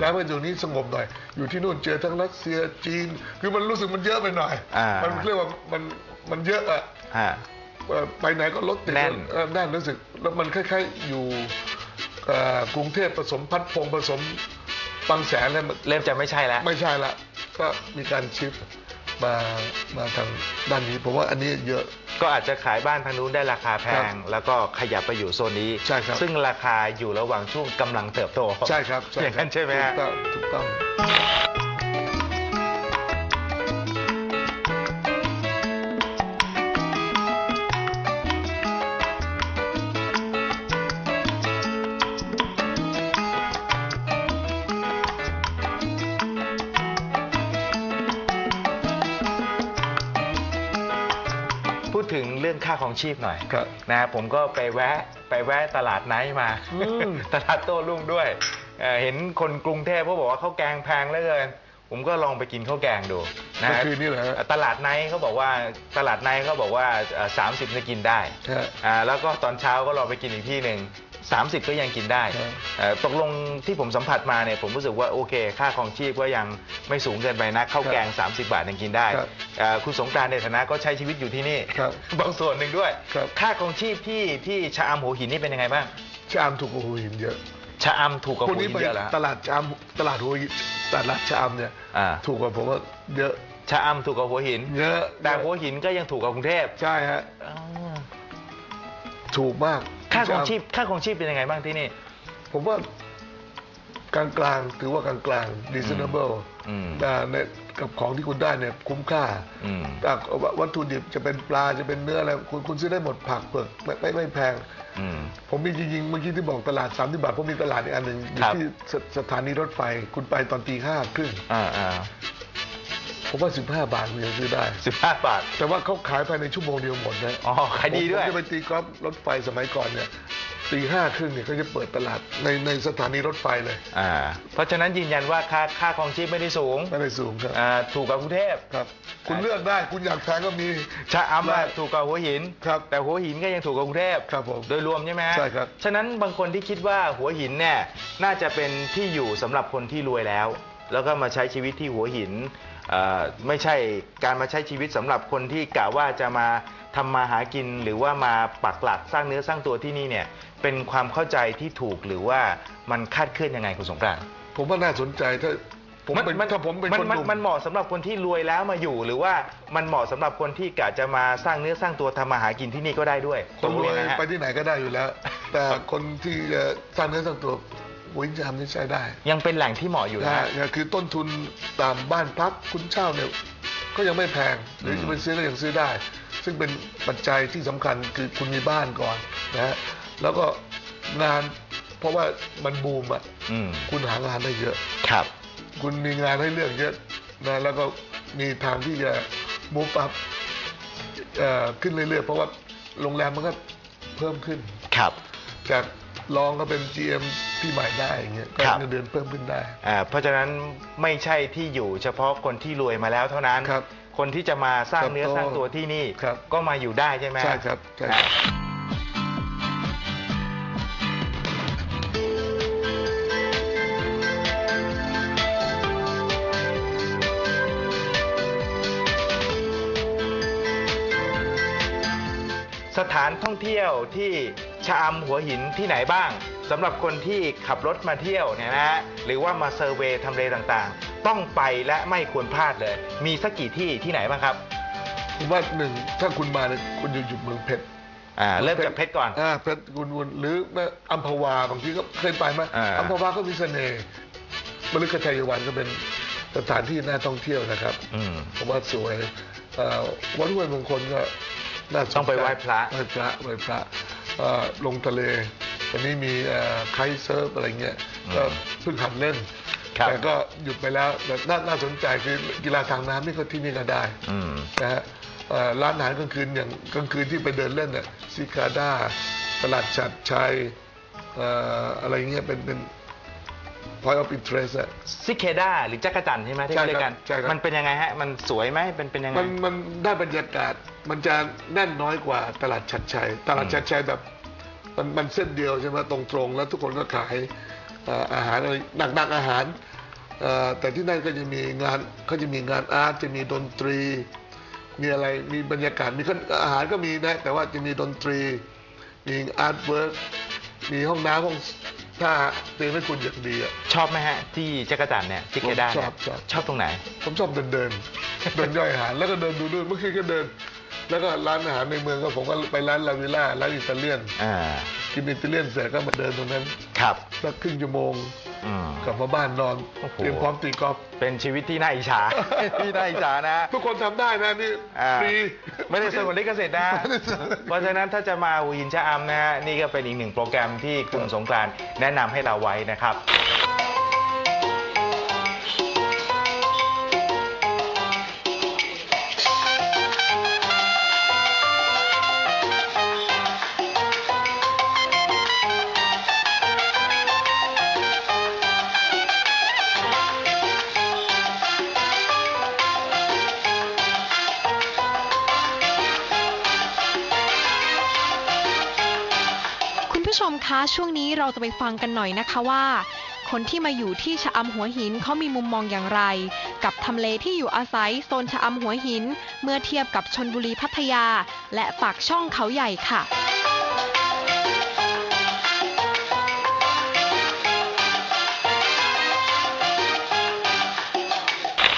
ย้ายมาอยู่นี้สงบหน่อย อยู่ที่นู่นเจอทั้งรัสเซียจีน คือมันรู้สึกมันเยอะไปหน่อย อ่ามั มันเรียกว่ามันมันเยอะอะฮะ เอ่อไปไหนก็รถติดแน่น เออแน่นรู้สึกแล้วมันคล้ายๆอยู่เอ่อกรุงเทพผสมพัดพงผสมบางแสนแล้วมัน เริ่มจะไม่ใช่แล้ว ไม่ใช่ละก็มีการชิปมามาทางด้านนี้ผมว่าอันนี้เยอะ ก็อาจจะขายบ้านทางนู้นได้ราคาแพครังบแล้วก็ขยับไปอยู่โซนนี้ ใช่ครับ ซึ่งราคาอยู่ระหว่างช่วงกำลังเติบโตใช่ครับอย่างนั้นใช่ไหมถูฮะกต้องถูกต้อง ชีพหน่อยครับ นะผมก็ไปแวะไปแวะตลาดไนท์มา อืม ตลาดโต้รุ่งด้วยเอ่อเห็นคนกรุงเทพเขาบอกว่าข้าวแกงแพงเหลือเกิน ผมก็ลองไปกินข้าวแกงดูนะเมื่อฮะคืนนี้เหรอฮะตลาดไนท์เขาบอกว่าตลาดไนท์เขาบอกว่าสามสิบจะกินได้ ฮะ อ่าแล้วก็ตอนเช้าก็ลองไปกินอีกที่หนึ่ง 30 ก็ยังกินได้ครับเอ่อตกลงที่ผมสัมผัสมาเนี่ยผมรู้สึกว่าโอเค ค่าของชีพก็ยังไม่สูงเกินไปนะข้าวแกง 30 บาทยังกินได้ครับเอ่อคุณสงกรารในฐานะก็ใช้ชีวิตอยู่ที่นี่ ครับบางส่วนหนึ่งด้วย ครับ ค่าของชีพที่ที่ชะอำหัวหินนี่เป็นยังไงบ้าง ชามถูกกว่าหัวหินเยอะชะอำถูกกว่าพวหักวนี้หินไปเยอะแล้ว ตลาดชามตลาดหัวหินตลาดชามเนี่ยอ่า ถูกกว่าผมว่าเยอะ ชะอำถูกกว่าหัวหิน เยอะแต่หัวหินก็ยังถูกกว่ากรุงเทพใช่ฮะอ๋อถูกมาก ค่าของชมชีพค่าของชีพเป็นยังไงบ้างที่นี่ ผมว่ากลางกลางๆถือว่ากลางกลางๆ reasonable อืม แต่ในกับของที่คุณได้เนี่ยคุ้มค่าอืมแต่วัตถุดิบจะเป็นปลาจะเป็นเนื้ออะไรคุณคุณซื้อได้หมดผักเปลือกไม่ไม่ไม่แพง อืม ผมมีจริงๆเมื่อกี้ที่บอกตลาด 30 บาท ผมมีตลาดอีกอันหนึ่งอยู่ครับ ที่สสถานีรถไฟ คุณไปตอนตีห้าครึ่งอ่าอ่า ผมว่า 15 บาทคุณยังซื้อได้สิบห้าบาท แต่ว่าเขาขายภายในชั่วโมงเดียวหมดนะอ๋อขายดีด้วย ผมจะไปตีกอล์ฟรถไฟสมัยก่อนเนี่ยตีห้าครึ่งเนี่ยเขาจะเปิดตลาดในในสถานีรถไฟเลยอ่าเพราะฉะนั้นยืนยันว่าค่าค่าของชีพไม่ได้สูงไม่ได้สูงครับอ่าถูกกว่ากรุงเทพครับ คุณเลือกได้คุณอยากแพงก็มี ชะอำได้อะถูกกว่าหัวหินครับแต่หัวหินก็ยังถูกกว่ากรุงเทพครับผมโดยรวมใช่ไหมฮะใช่ครับฉะนั้นบางคนที่คิดว่าหัวหินเนี่ยน่าจะเป็นที่อยู่สำหรับคนที่รวยแล้ว แล้วก็มาใช้ชีวิตที่หัวหินเอ่อ ไม่ใช่การมาใช้ชีวิตสำหรับคนที่กะว่าจะมาทำมาหากินหรือว่ามาปักหลักสร้างเนื้อสร้างตัวที่นี่เนี่ยเป็นความเข้าใจที่ถูกหรือว่ามันคาดเคลื่อนยังไงคุณสงกรานต์ผมว่าน่าสนใจถ้าผมเป็นถ้าผมเป็นคนมัหนุ่มมันเหมาะสำหรับคนที่รวยแล้วมาอยู่ หรือว่ามันเหมาะสำหรับคนที่กะจะมาสร้างเนื้อสร้างตัวทำมาหากินที่นี่ก็ได้ด้วยคนรวยตกลงงไงฮะไปที่ไหนก็ได้อยู่แล้ว แต่คนที่จะสร้างเนื้อสร้างตัว วิญญาณนี่ใช้ได้ยังเป็นแหล่งที่เหมาะอยู่นะนะฮะเนี่ยคือต้นทุนตามบ้านพักคุณเช่าเนี่ยก็ยังไม่แพงหรืออืมจะไปซื้อก็ยังซื้อได้ ซึ่งเป็นปัจจัยที่สำคัญคือคุณมีบ้านก่อนนะฮะแล้วก็งานเพราะว่ามันบูมอะอืมคุณหางานได้เยอะ ครับ คุณมีงานให้เลือกเยอะนะแล้วก็มีทางที่จะมูฟอัพขึ้นเรื่อยๆ เพราะว่าโรงแรมมันก็เพิ่มขึ้น ครับ จากรองก็เป็น GM ที่ใหม่ได้อย่างเงี้ยก็ครับ เงินเดือนเพิ่มขึ้นได้ อ่าเพราะฉะนั้นไม่ใช่ที่อยู่เฉพาะคนที่รวยมาแล้วเท่านั้นครับคนที่จะมาสร้างครับเนื้อสร้างตัวที่นี่ครับ ก็มาอยู่ได้ใช่ไหม ใช่ครับใช่ครับ สถานท่องเที่ยวที่ชะอำหัวหินที่ไหนบ้าง สำหรับคนที่ขับรถมาเที่ยวเนี่ยนะฮะหรือว่ามาเซอร์เวย์ทำเลต่างๆ ต้องไปและไม่ควรพลาดเลย มีสักกี่ที่ที่ไหนบ้างครับผมว่าหนึ่งถ้าคุณมาเนี่ยคุณอยู่อยู่เมืองเพชรอ่าเริ่มจากเพชรก่อน อ่าเพชรคุณคุณหรือแม่อัมพวาบางทีก็เคยไปไหมอ่า อัมพวาก็มีเสน่ห์มฤคชัยวันก็เป็นสถานที่น่าท่องเที่ยวนะครับ อืม ผมว่าสวยเอ่อวัดห้วยมงคลก็น่าสนใจต้องไปไหว้พระไหว้พระไหว้พระเอ่อลงทะเล วันนี้มีไคท์เซิร์ฟอะไรเงี้ยอืมก็เพิ่งหัดเล่นครับแต่ก็หยุดไปแล้วแต่น่าน่าสนใจคือกีฬาทางน้ำนี่ก็ที่นี่ก็ได้อืมนะฮะเอ่อร้านอาหารกลางคืนอย่างกลางคืนที่ไปเดินเล่นเนี่ยซิคาด้าตลาดฉัดชัยเอ่ออะไรเงี้ยเป็นเป็น point of interest อะซิเคด้าหรือจักรจันทร์ใช่ไหมที่ใช่เขาครับเรียกกันใช่ครับมันเป็นยังไงฮะ มันสวยไหมเป็นเป็นยังไง มันมันได้บรรยากาศ มันจะแน่นน้อยกว่าตลาดชัดชัย ตลาดอืมชัดชัยแบบ มันมันเส้นเดียวใช่ไหมตรงตรงๆแล้วทุกคนก็ขายเอ่ออาหารอะไรหนักๆอาหารเอ่อแต่ที่นั่นก็จะมีงานเขาจะมีงานอาร์ตจะมีดนตรี มีอะไรมีบรรยากาศมีขนอาหารก็มีนะแต่ว่าจะมีดนตรี มีอาร์ตเวิร์กมีห้องน้ำห้องท่าเตรียมให้คุณอย่างดีอะชอบไหมฮะ ที่จักรจันทร์เนี่ยที่เกด้าชเนี่อยบชอบชอบตรงไหน ผมชอบเดินเดินเดินย่อยอาหารแล้วก็เดินดูด้วยเมื่อคืนก็เดิน แล้วก็ร้านอาหารในเมืองก็ผมก็ไปร้านลาวิล่าร้านอิตาเลียนอ่ากินอิตาเลียนเสร็จก็มาเดินตรงนั้นครับสักครึ่งชั่วโมงอืม กลับมาบ้านนอนโอ้โห เตรียมพร้อมตีกอล์ฟเป็นชีวิตที่น่าอิจฉา ที่น่าอิจฉานะ ทุกคนทำได้นะนี่อ่าฟรี ไม่ได้สงวนลิขสิทธิ์นะ ไม่ได้สงวนเพราะฉะนั้นถ้าจะมาหัวหินชะอำนะฮะนี่ก็เป็นอีกหนึ่งโปรแกรมที่คุณสงกรานต์แนะนำให้เราไว้นะครับ ชมคะช่วงนี้เราจะไปฟังกันหน่อยนะคะว่า คนที่มาอยู่ที่ชะอำหัวหินเขามีมุมมองอย่างไร กับทำเลที่อยู่อาศัยโซนชะอำหัวหิน เมื่อเทียบกับชนบุรีพัทยา และปากช่องเขาใหญ่ค่ะ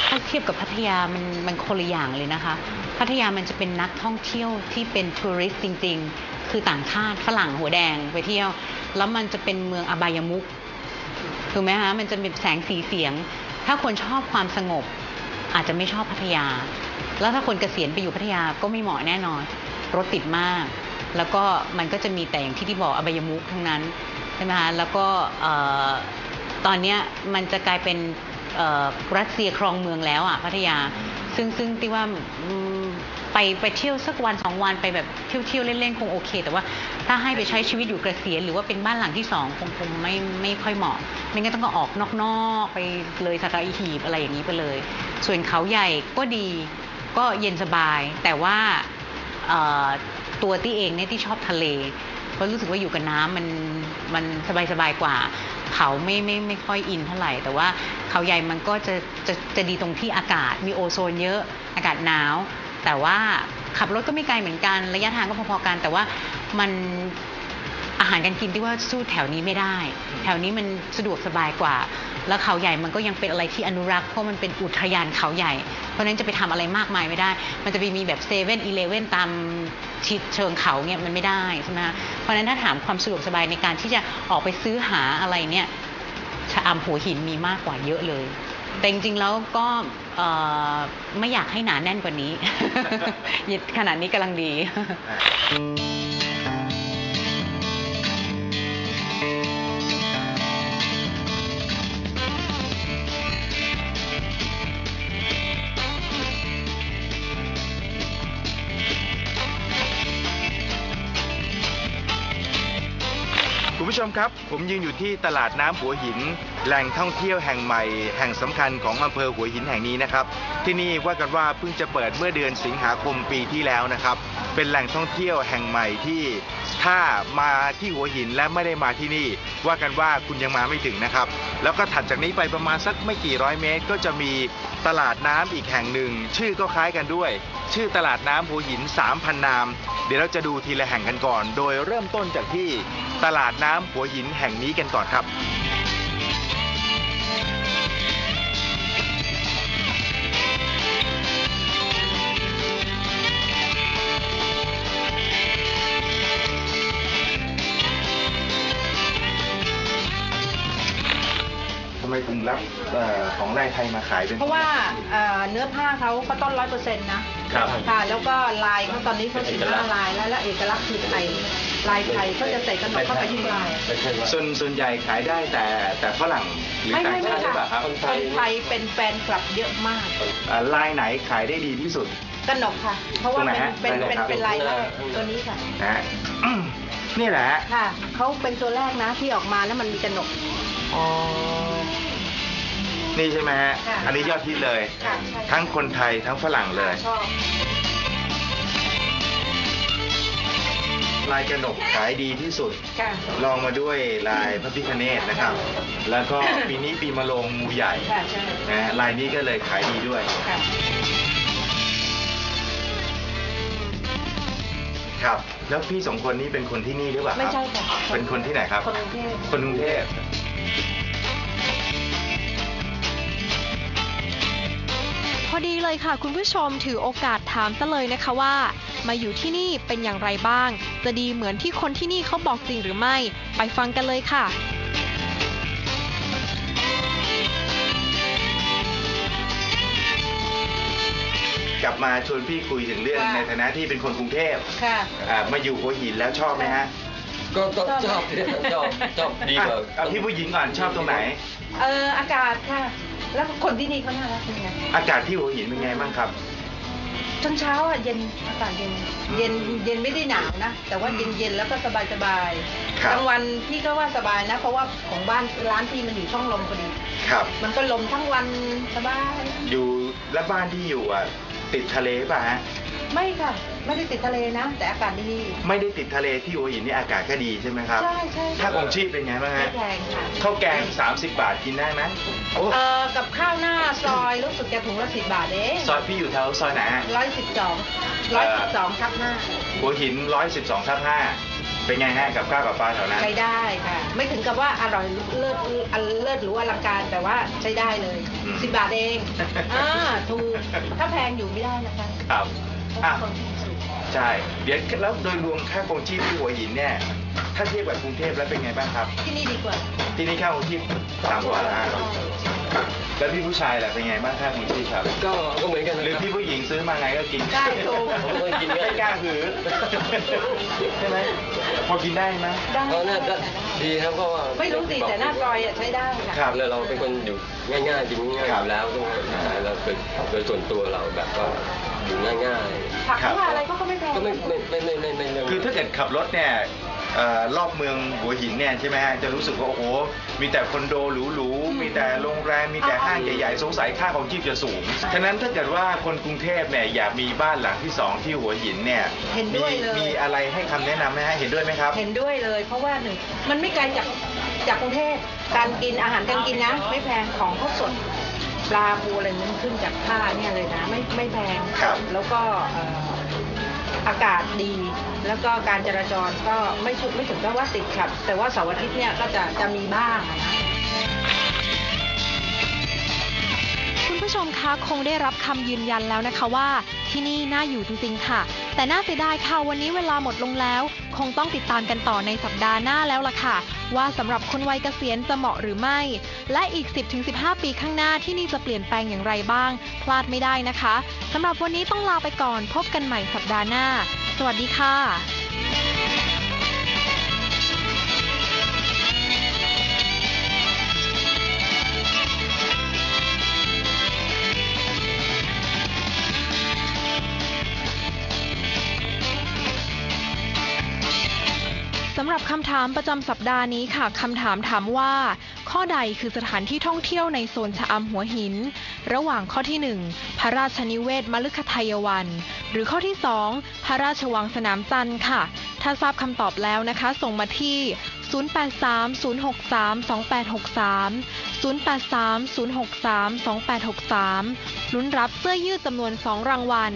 ถ้าเทียบกับพัทยามันมันคนละอย่างเลยนะคะ พัทยามันจะเป็นนักท่องเที่ยวที่เป็นทัวริสต์จริง ๆ คือต่างชาติฝรั่งหัวแดงไปเที่ยว แล้วมันจะเป็นเมืองอบายมุกถูกไหมคะมันจะเป็นแสงสีเสียง ถ้าคนชอบความสงบ อาจจะไม่ชอบพัทยา แล้วถ้าคนเกษียณไปอยู่พัทยาก็ไม่เหมาะแน่นอน รถติดมาก แล้วก็มันก็จะมีแต่อย่างที่ที่บอกอบายมุกทั้งนั้นใช่ไหมคะแล้วก็ตอนนี้มันจะกลายเป็นรัสเซียครองเมืองแล้วอะพัทยา ซึ่งซึ่งที่ว่า ไปไปเที่ยวสักวันสองวันไปแบบเที่ยวเที่ยวเล่นๆคงโอเค แต่ว่าถ้าให้ไปใช้ชีวิตอยู่เกษียณหรือว่าเป็นบ้านหลังที่สองคงคงไม่ไม่ค่อยเหมาะไม่งั้นต้องก็ออกนอกๆไปเลยสัตหีบอะไรอย่างนี้ไปเลย ส่วนเขาใหญ่ก็ดีก็เย็นสบาย แต่ว่าตัวที่เองเนี่ยที่ชอบทะเลเพราะรู้สึกว่าอยู่กับน้ำมันมันสบายสบายๆกว่า เขาไม่ไม่ไม่ค่อยอินเท่าไหร่ แต่ว่าเขาใหญ่มันก็จะจะจะดีตรงที่อากาศมีโอโซนเยอะอากาศหนาว แต่ว่าขับรถก็ไม่ไกลเหมือนกัน ระยะทางก็พอๆกัน แต่ว่ามันอาหารการกินที่ว่าสู้แถวนี้ไม่ได้ แถวนี้มันสะดวกสบายกว่า แล้วเขาใหญ่มันก็ยังเป็นอะไรที่อนุรักษ์เพราะมันเป็นอุทยานเขาใหญ่ เพราะนั้นจะไปทำอะไรมากมายไม่ได้ มันจะไปมีแบบเซเว่นอีเลเว่นตามชิดเชิงเขาเนี่ยมันไม่ได้ใช่ไหมเพราะฉะนั้นถ้าถามความสะดวกสบายในการที่จะออกไปซื้อหาอะไรเนี่ยชะอำหัวหินมีมากกว่าเยอะเลย แต่จริงๆแล้วก็เอ่อไม่อยากให้หนาแน่นกว่านี้ ขนาดนี้กำลังดี ชมครับ ผมยืนอยู่ที่ตลาดน้ำหัวหิน แหล่งท่องเที่ยวแห่งใหม่ แห่งสำคัญของอำเภอหัวหินแห่งนี้นะครับ ที่นี่ว่ากันว่าเพิ่งจะเปิดเมื่อเดือนสิงหาคมปีที่แล้วนะครับ เป็นแหล่งท่องเที่ยวแห่งใหม่ที่ถ้ามาที่หัวหินและไม่ได้มาที่นี่ ว่ากันว่าคุณยังมาไม่ถึงนะครับ แล้วก็ถัดจากนี้ไปประมาณสักไม่กี่ร้อยเมตร ก็จะมีตลาดน้ำอีกแห่งหนึ่ง ชื่อก็คล้ายกันด้วย ชื่อตลาดน้ำหัวหิน 3,000 นาม เดี๋ยวเราจะดูทีละแห่งกันก่อน โดยเริ่มต้นจากที่ ตลาดน้ำหัวหินแห่งนี้กันก่อนครับทำไมถึงรับเอ่อของแรงไทยมาขายเป็น เพราะว่าเอ่อเนื้อผ้าเขาก็ต้นร้อยเปอร์เซ็นต์นะครับ ค่ะ แล้วก็ลายเขาตอนนี้เขาสิบห้าลายแล้วและเอกลักษณ์คือไทย ลายไทยเขาจะใส่กระหนกเข้าไปที่ลายส่วนส่วนใหญ่ขายได้แต่แต่ฝรั่งหรือไม่ต่างไม่ชาไม่ติหรือเปค่ะล่าครับคนไทยเป็นแฟนคลับเยอะมากเอ่อลายไหนขายได้ดีที่สุดกระหนกค่ะ เพราะว่าตรงไหนเป็นฮะเป็นได้เป็นเลยครับเป็นลายแรกตัวนี้ค่ะ นะฮะ นี่แหละฮะค่ะเขาเป็นตัวแรกนะที่ออกมาแล้วมันมีกระหนกอ๋อนี่ใช่ไหมฮะ ค่ะอันนี้ยอดฮิตเลย ค่ะใช่ ทั้งคนไทยทั้งฝรั่งเลย ชอบ ลลายกระหนกขายดีที่สุด ค่ะลองมาด้วยลายพระพิฆเนศนะครับ แล้วก็ปีนี้ปีมะโรงงูใหญ่ค่ะใช่นะฮะลายนี้ก็เลยขายดีด้วย ค่ะ ครับ แล้วพี่สองคนนี้เป็นคนที่นี่หรือเปล่าครับไม่ใช่ค่ะ เป็นคนที่ไหนครับ คนกรุงเทพคนกรุงเทพ ดีเลยค่ะ คุณผู้ชมถือโอกาสถามซะเลยนะคะว่า มาอยู่ที่นี่เป็นอย่างไรบ้าง จะดีเหมือนที่คนที่นี่เขาบอกจริงหรือไม่ ไปฟังกันเลยค่ะกลับมาชวนพี่คุยถึงเรื่องค่ะในฐานะที่เป็นคนกรุงเทพค่ะอ่ามาอยู่หัวหินแล้วชอบไหมฮะ ก็ต้องชอบชอบชอบดีกว่า อะเอาพี่ผู้หญิงก่อนชอบตรงไหน เอออากาศค่ะ แล้วคนที่นี่เขาน่ารักจริงไงอากาศที่หัวหินเป็นไงบ้างครับ ตอนเช้าอะเย็นอากาศเย็นเย็นเย็นไม่ได้หนาวนะ แต่ว่าเย็นเย็นแล้วก็สบายสบายครับกลางวันพี่ก็ว่าสบายนะ เพราะว่าของบ้านร้านพี่มันอยู่ช่องลมพอดีครับ มันก็ลมทั้งวันสบาย อยู่และบ้านที่อยู่อะติดทะเลป่ะฮะ ไม่ค่ะ ไม่ได้ติดทะเลนะ แต่อากาศดีไม่ได้ติดทะเลที่หัวหินนี่อากาศก็ดีใช่ไหมครับใช่ใช่ค่าของชีพเป็นไงบ้างไม่ฮะแพงค่ะข้าวแกง 30 บาทกินได้ไหมโอ้เอ่อกับข้าวหน้าซอยรู้สึกจะถุงละสิบบาทเองซอยพี่อยู่แถวซอยไหนฮะ ร้อยสิบสองร้อยสิบสองทับห้าหัวหิน 112ทับ5เป็นไงฮะกับข้าวกับปลาแถวนั้น ใช้ได้ค่ะ ไม่ถึงกับว่าอร่อยเลิศอันเลิศหรืออลังการแต่ว่าใช้ได้เลยอืม สิบบาทเองอ่าถูกถ้าแพงอยู่ไม่ได้นะคะ ครับเพราะ อะคนที่สุดใช่ เดี๋ยวแล้วโดยรวมค่าครองชีพที่หัวหินเนี่ย ถ้าเทียบกับกรุงเทพแล้วเป็นไงบ้างครับ ที่นี่ดีกว่า ที่นี่ค่าครองชีพต่ำกว่าละฮะแล้วพี่ผู้ชายล่ะเป็นไงบ้างค่าครองชีพครับ ก็ก็เหมือนกันหรือพี่ผู้หญิงซื้อมาไงก็กินได้ถูกผมก็กินไม่ง่ายกล้าหือใช่ไหมพอกินได้ไหมได้ก็น่าจะดีครับเพราะว่าไม่รู้สิแต่หน้าซอยอะใช้ได้ค่ะครับแล้วเราเป็นคนอยู่ง่ายๆกินง่ายๆคอรับยู่แล้วต้องเราเป็นโดยส่วนตัวเราแบบก็ อยู่ง่ายผักหรือว่าอะไรก็ก็ไม่แพง ๆ ก็ไม่ไม่ไม่ไม่ไม่ไม่ไม่คือถ้าเกิดขับรถเนี่ยเอ่อรอบเมืองหัวหินเนี่ยใช่ไหมฮะจะรู้สึกว่าโอ้โหมีแต่คอนโดหรูๆมีแต่โรงแรมมีแต่ห้างใหญ่ๆสงสัยค่าของชีพจะสูงฉะนั้นถ้าเกิดว่าคนกรุงเทพเนี่ยอยากมีบ้านหลังที่สองที่หัวหินเนี่ยเห็นด้วยมีเลย มีอะไรให้คำแนะนำไหมฮะเห็นด้วยไหมครับ เห็นด้วยเลย เพราะว่าหนึ่งมันไม่ไกลจากจากกรุงเทพการกินอาหารการกินนะ ไม่แพงของเขาสด ปลาปูอะไรมันขึ้นจากท่าเนี่ยเลยนะไม่ไม่แพงครับ แล้วก็เอ่ออากาศดี แล้วก็การจราจรก็ไม่ชุไม่ถึงกับว่าติดขัด แต่ว่าเสาร์อาทิตย์เนี่ยก็จะจะมีบ้างอะนะ คุณผู้ชมคะคงได้รับคำยืนยันแล้วนะคะว่า ที่นี่น่าอยู่จริงๆค่ะ แต่น่าเสียดายค่ะวันนี้เวลาหมดลงแล้ว คงต้องติดตามกันต่อในสัปดาห์หน้าแล้วล่ะค่ะ ว่าสำหรับคนวัยเกษียณจะเหมาะหรือไม่ และอีก 10-15 ปีข้างหน้าที่นี่จะเปลี่ยนแปลงอย่างไรบ้าง พลาดไม่ได้นะคะสำหรับวันนี้ต้องลาไปก่อน พบกันใหม่สัปดาห์หน้า สวัสดีค่ะำหรับคำถามประจำสัปดาห์นี้ค่ะคำถามถามว่า ข้อใดคือสถานที่ท่องเที่ยวในโซนชะอำหัวหิน ระหว่างข้อที่ 1 พระราชนิเวศมฤคทายวัน หรือข้อที่ 2 พระราชวังสนามจันทร์ค่ะ ถ้าทราบคำตอบแล้วนะคะ ส่งมาที่ 0830632863 0830632863 ลุ้นรับเสื้อยืดจำนวน 2 รางวัล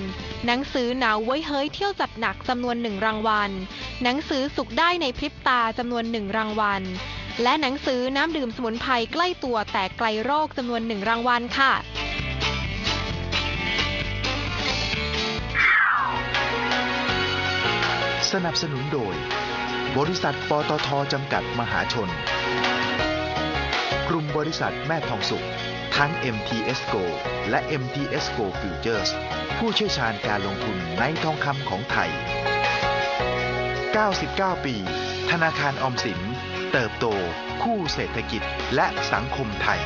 หนังสือหนาวไว้เฮ้ยเที่ยวจัดหนักจำนวน1รางวัล หนังสือสุขได้ในพริบตาจำนวน1รางวัล และหนังสือน้ำดื่มสมุนไพรใกล้ตัวแต่ไกลโรคจำนวน1รางวัลค่ะสนับสนุนโดย บริษัทปตทจำกัดมหาชน กลุ่มบริษัทแม่ทองสุข ทั้ง MTS GO และ MTS GO Futures ผู้เชี่ยวชาญการลงทุนในทองคำของไทย 99 ปี ธนาคารออมสิน เติบโต คู่เศรษฐกิจและสังคมไทย